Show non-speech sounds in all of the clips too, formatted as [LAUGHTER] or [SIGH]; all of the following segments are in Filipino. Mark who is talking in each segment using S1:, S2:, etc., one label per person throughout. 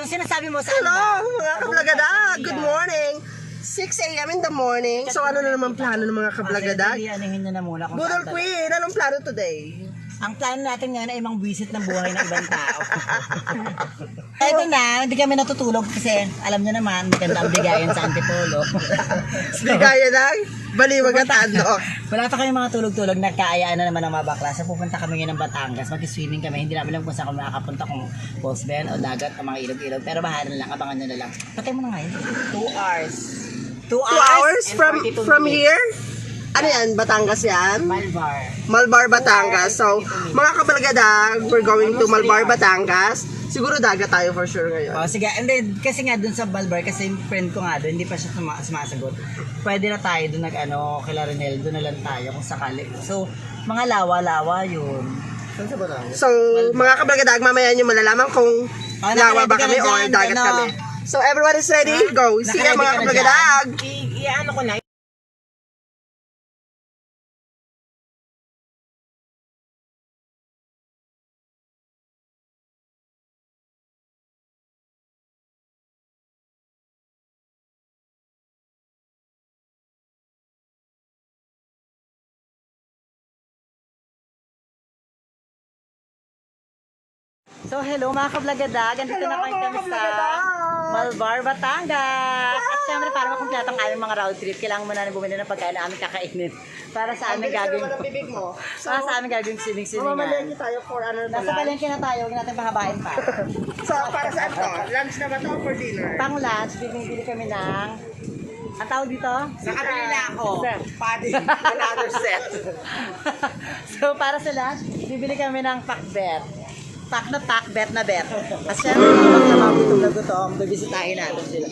S1: Yung sinasabi mo sa
S2: Hello, mga kablagadag. Good morning. 6 a.m. in the morning. So ano na naman plano ng mga kablagadag?
S1: Anihin nyo na muna kung
S2: Budol
S1: saan ba-
S2: Queen, anong plano today?
S1: Ang plano natin ngayon ay mang visit ng buhay ng ibang tao. [LAUGHS] Ito na, hindi kami natutulog kasi alam nyo naman, maganda ang bigayan sa Antipolo. [LAUGHS]
S2: Kaya na, baliwag at ano. [LAUGHS]
S1: Wala pa kami mga tulog-tulog, nagkaayaan na naman ng mga bakla. So pupunta kami ngayon ng Batangas, mag-swimming kami. Hindi namin alam kung saan kami makakapunta, kung falls ba o dagat o mga ilog-ilog. Pero bahala na lang, abangan nyo na lang. Patay mo na nga yun. Two hours. Two,
S2: Two hours from
S1: 42
S2: from
S1: minutes.
S2: here? Ano yan? Batangas yan?
S1: Malbar.
S2: Malbar, Batangas. So, mga kabalagadag, we're going to Malbar, Batangas. Siguro dagat tayo for sure ngayon.
S1: Oh, sige, and then, kasi nga dun sa Balbar, kasi yung friend ko nga dun, hindi pa siya suma- sumasagot. Pwede na tayo dun nag, ano, kay Larinel, dun na lang tayo kung sakali. So, mga lawa-lawa yun.
S2: So, mga kabalagadag, mamaya nyo malalaman kung
S1: Oh,
S2: lawa ba
S1: ka
S2: kami
S1: na
S2: or
S1: dyan,
S2: dagat
S1: ano?
S2: kami. So, everyone is ready? Go! See ya mga
S1: ka na
S2: kabalagadag!
S1: I-ano ko na. So, hello mga kablagadag. Andito na kayo kami sa Malbar, Batangas. At syempre, para makumpleto ang aming mga road trip, kailangan muna na bumili ng pagkain na aming kakainin. Para sa aming gagawin.
S2: Ang bibig mo.
S1: Para sa aming gagawin swimming-swimming.
S2: Mamamalengke tayo for ano na
S1: Nasa palengke na tayo, huwag natin pahabain pa. [LAUGHS]
S2: So, para saan to? Lunch na ba to or for dinner?
S1: Pang lunch, bibili kami ng... Ang tawag dito?
S2: Sa kanila ako.
S1: Set.
S2: Padi. [LAUGHS] Another set.
S1: so, para sa lunch, bibili kami ng pakbet. Pak na pak, bet na bet. At syempre, pag na mga gutom na gutom, bibisitahin natin sila.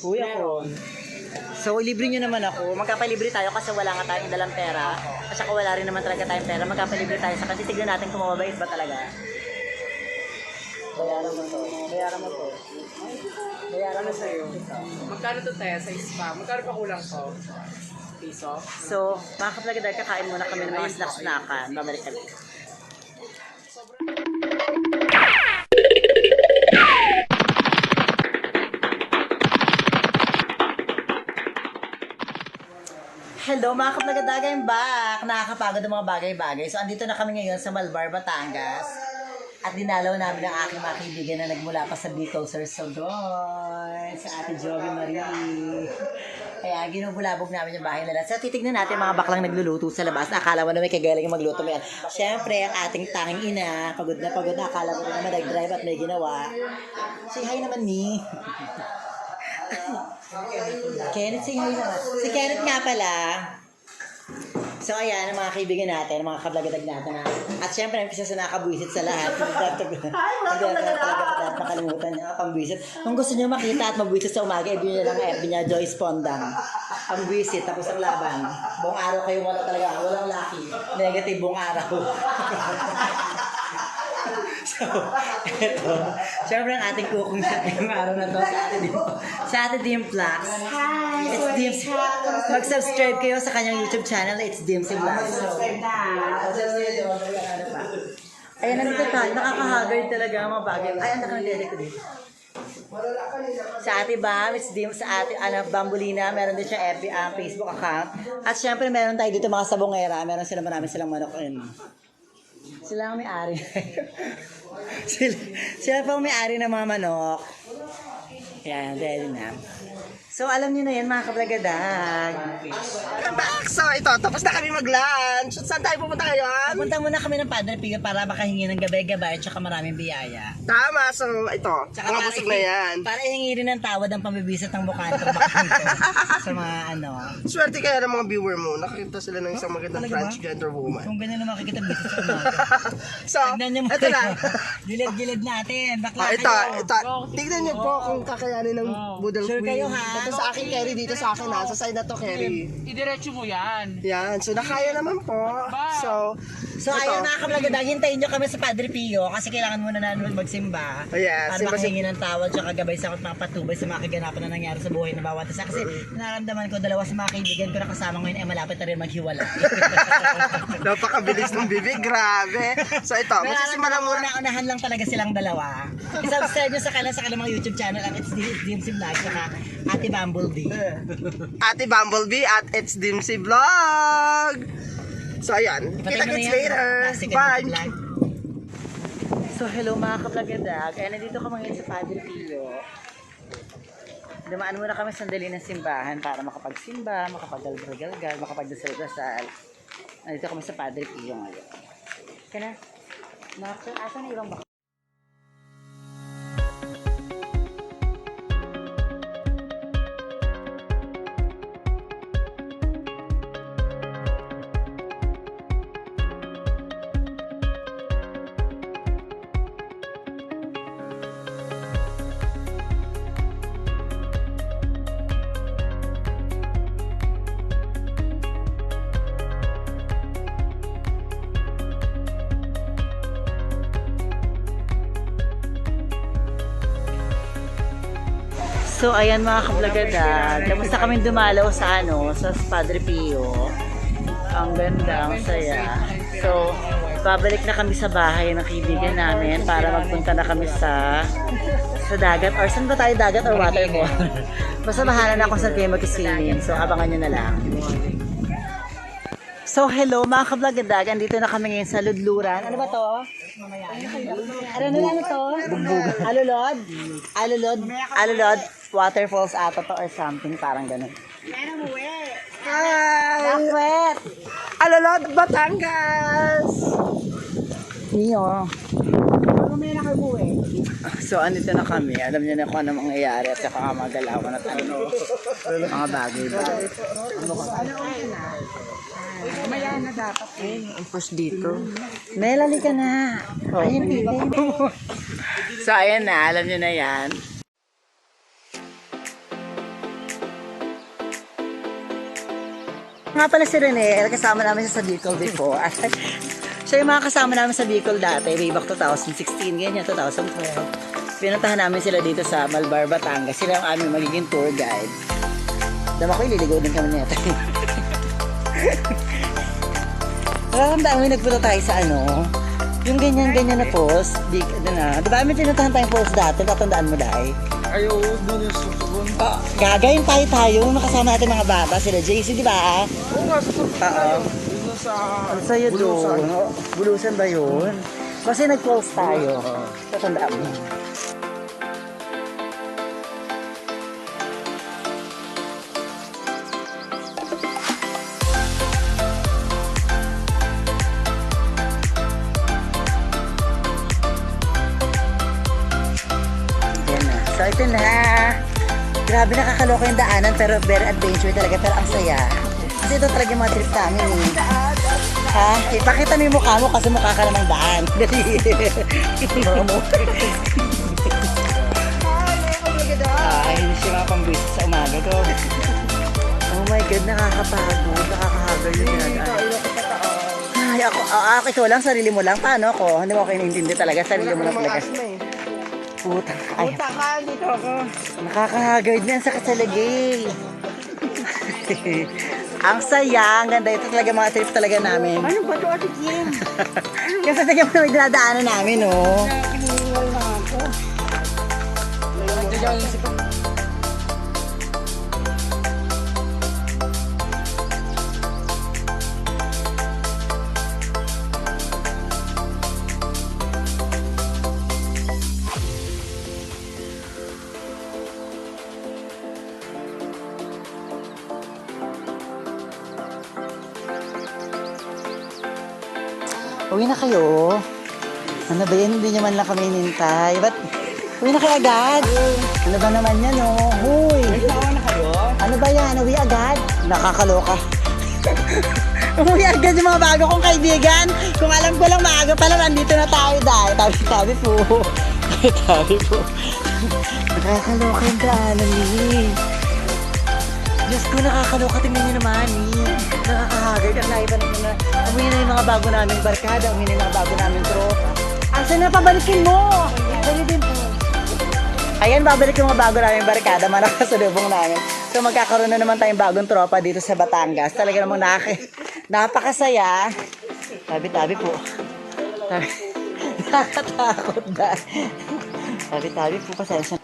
S1: Kuya ko. So, libre nyo naman ako. Magkapalibre tayo kasi wala nga tayong dalang pera. At saka wala rin naman talaga tayong pera. Magkapalibre tayo sa kasi tignan natin kung mababait ba talaga. Bayaran mo to. Bayaran mo to. Bayaran mo sa'yo.
S3: Magkano to tayo sa spa? Magkano pa kulang to? Piso?
S1: So, mga kaplagadag, kakain muna kami ng mga snacks-snackan. Babalik kami. Hello mga kaplagadag, I'm back! Nakakapagod ang mga bagay-bagay. So, andito na kami ngayon sa Malbar, Batangas. At dinalaw namin ang aking mga kaibigan na nagmula pa sa Bicol, Sir Sodor, sa ate Joey Marie. Kaya ginubulabog namin yung bahay nila. So titignan natin mga baklang nagluluto sa labas. Akala mo na may kagaling yung magluto mo yan. Siyempre, ang ating tanging ina, pagod na pagod na. Akala mo na naman nag-drive at may ginawa. Say hi naman ni. [LAUGHS] Kenneth, say hi naman. Si Kenneth nga pala. So ayan, ang mga kaibigan natin, mga kablagadag natin. Ha? At syempre, ang isa sa nakabwisit sa lahat. [LAUGHS] Hindi natin talaga dapat makalimutan niya, pambwisit. Kung gusto niyo makita at mabwisit sa umaga, ibigay niyo lang ang FB niya, Joyce Pondang. Pambwisit, tapos ang laban. Buong araw kayo wala talaga, walang lucky. Negative buong araw. [LAUGHS] so, eto. Syempre ang ating cooking shot ngayong araw na to sa ating sa ating Dim Vlogs. Hi! It's Dim. Mag-subscribe kayo sa kanyang YouTube channel. It's Dim si Vlogs. Subscribe na. Ayan, nandito tayo. Nakaka-haggard talaga ang mga bagay. Ay, anak ng dede ko dito. Sa ate Bam, it's Dim sa ate ano, Bambulina, meron din siya FB, ah, Facebook account. At syempre meron tayo dito mga sabongera, meron sila marami silang manok. Ayun. Sila ang may-ari. [LAUGHS] sila, sila pa ang may-ari ng mga manok. Yan, ready na. So, alam niyo na yan, mga kablagadag.
S2: Welcome back! So, ito, tapos na kami mag-lunch. Saan tayo pupunta ngayon?
S1: Punta muna kami ng Padre Pio para makahingi ng gabay-gabay at saka maraming biyaya.
S2: Tama, so ito,
S1: Tsaka
S2: mga
S1: para
S2: busog na yan.
S1: Para ihingi rin ng tawad ang pamibisat ng mukha ng [LAUGHS] sa mga ano.
S2: Swerte kaya ng mga viewer mo, nakakita sila ng isang magandang
S1: Talaga ba?
S2: transgender woman.
S1: Kung ganyan naman makikita bisat sa umaga. [LAUGHS]
S2: so,
S1: Tignan niyo
S2: ito na. [LAUGHS]
S1: Gilid-gilid natin. Bakla
S2: Ah, ito,
S1: kayo.
S2: ito. Tignan niyo po kung kakayanin ng Budal
S1: Sure
S2: Queen.
S1: kayo, ha?
S2: Ito sa akin, Kerry. Dito sa akin, ha? Sa side na to, Kerry.
S3: Idiretso mo yan.
S2: Yan. So, nakaya naman po. So,
S1: So ayun mga kablagadag, hintayin nyo kami sa Padre Pio kasi kailangan muna namin magsimba.
S2: Oh, yeah,
S1: Para
S2: simba-
S1: makahingi ng tawad tsaka gabay sa mga patubay sa mga kaganapan na nangyari sa buhay ng bawat isa. Kasi nararamdaman ko dalawa sa mga kaibigan ko na kasama ngayon ay malapit na rin maghiwalay. [LAUGHS]
S2: Napakabilis ng bibig, grabe. So ito, magsisimula muna.
S1: Una-unahan lang talaga silang dalawa. I-subscribe nyo sa kanila sa kanilang mga YouTube channel at it's DMC Vlog tsaka Ate Bumblebee.
S2: Ate Bumblebee at It's Dimsy Vlog. So ayan,
S1: Ipatay
S2: kita
S1: mo na
S2: kits
S1: yan.
S2: later.
S1: And
S2: Bye.
S1: So hello mga kablagadag. Kaya nandito kami ngayon sa Padre Pio. Dumaan muna kami sandali ng simbahan para makapagsimba, makapagdalgal-galgal, makapagdasal-dasal. Nandito kami sa Padre Pio ngayon. Kana? Nakaka, asan na ibang baka? So, ayan mga kablagadag. Kamusta kami dumalaw sa ano, sa Padre Pio. Ang ganda, ang saya. So, babalik na kami sa bahay ng kaibigan namin para magpunta na kami sa sa dagat. Or saan ba tayo dagat or waterfall? [LAUGHS] Basta bahala na kung saan kayo mag-swimming. So, abangan nyo na lang. So, hello mga kablagadag. Andito na kami ngayon sa Ludluran. Ano ba to? Ano na ano to? Alulod? Alulod? Alulod? Waterfalls ata to or something. Parang ganun.
S2: Hi!
S1: Bakit?
S2: Alalod, Batangas!
S1: Niyo. So, andito na kami. Alam niyo na kung ano mangyayari at saka nga mga galawan at ano. Mga bagay-bagay. Mamaya na dapat eh. First dito. Melali ka na. Ayun, pili. so, ayan na. Alam niyo na yan. Nga pala si Rene, kasama namin siya sa Bicol before. [LAUGHS] siya yung mga kasama namin sa Bicol dati, way back 2016, ganyan, 2012. Pinuntahan namin sila dito sa Malbar, Batangas. Sila ang aming magiging tour guide. Dama ko, ililigaw din kami nito. Nararamdaman mo yung nagpunta tayo sa ano, yung ganyan-ganyan na post, big, ano na. Di ba, may tinuntahan tayong post dati, tatandaan mo dahil.
S3: Ayaw, dun yung susugon.
S1: Ah, gagayin tayo tayo, yung nakasama natin mga bata, sila JC, di ba?
S3: Oo nga, sa
S1: Oo.
S3: Sa...
S1: Ano sa'yo doon? Bulusan ba yun? Kasi nag-calls tayo. Tatandaan mo. So ito na. Grabe nakakaloka yung daanan pero very adventure talaga pero ang saya. Kasi ito talaga yung mga trip namin eh. Ha? Ipakita mo yung mukha mo kasi mukha ka namang daan. Dali. [LAUGHS] Ay, hindi siya mapambwis sa umaga ko. Oh my God, nakakapagod. Nakakahagal yung ginagawa. Ay, ako, ah, ako ikaw lang, sarili mo lang. Paano ako? Hindi mo ako inintindi talaga. Sarili mo lang talaga. Puta. Ay,
S2: Punta ka, dito ako.
S1: Nakakahagard na sa kasalagay. [LAUGHS] Ang saya, ang ganda. Ito talaga mga trip talaga namin.
S2: Ano ba ito, Ate Kim? [LAUGHS]
S1: Kasi tingnan mo yung dinadaanan namin, oh. Uwi na kayo. Ano ba yan? Hindi nyo man lang kami inintay. Ba't? Uwi na kayo agad. Ano ba naman yan, oh? Huy!
S3: na kayo?
S1: Ano ba yan? Uwi agad? Nakakaloka. [LAUGHS] Uwi agad yung mga bago kong kaibigan. Kung alam ko lang maaga pala, nandito na tayo dahil. Tabi-tabi po. [LAUGHS] Tabi-tabi po. Nakakaloka yung daanan ni. Diyos ko, nakakaloka. Tingnan nyo naman, ni. Nakakahagard. Ang pa naman na. Amoy na yung mga bago naming barkada, umili ng bago naming tropa. Asa na pabalikin mo? Dali din po. Ayan, babalik yung mga bago naming barkada, mga nakasalubong namin. So magkakaroon na naman tayong bagong tropa dito sa Batangas. Talaga namang nakaka napakasaya. Tabi-tabi po. Tabi [LAUGHS] Nakakatakot ba? Tabi-tabi po, pasensya.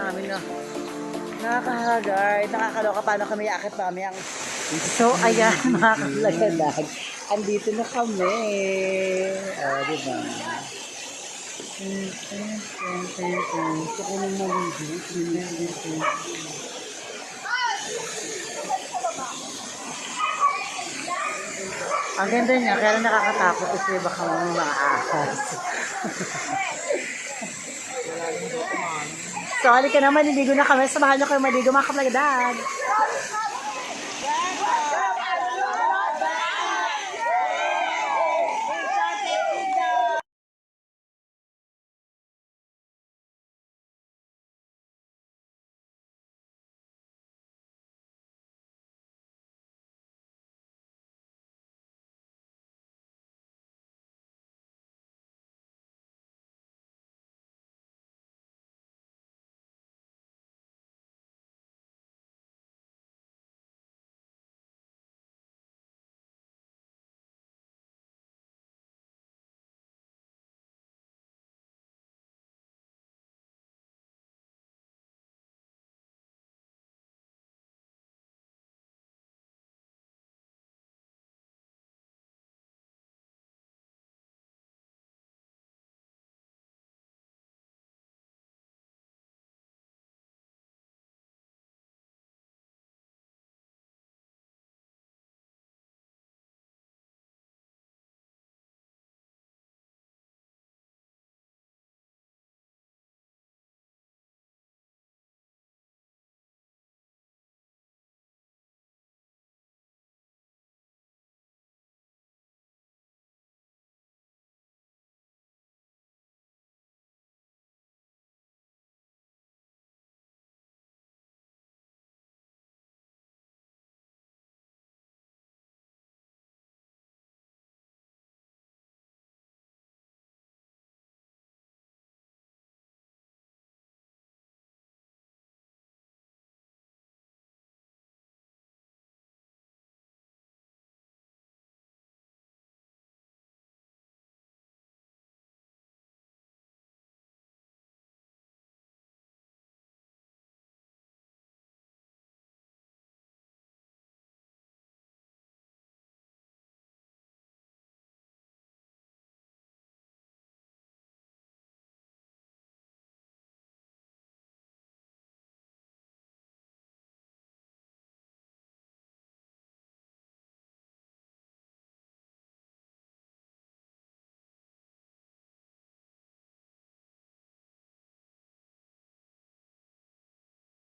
S1: Namin na nakakahagay. Nakakaloka paano kami akit mami ang... So, ayan, [LAUGHS] mga kalagadag. Andito na kami. O, oh, diba? Gusto ko nang maligo. Ang ganda niya, kaya nakakatakot kasi baka mga maahas. [LAUGHS] So, halika na, maliligo na kami. Samahan niyo kayo maligo, mga kaplagdag.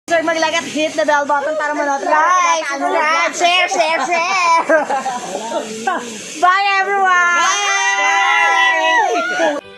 S1: Sir, maglagat, hit the bell button para manood. Like, subscribe, share, share, share. [LAUGHS] Bye, everyone! Bye! Bye.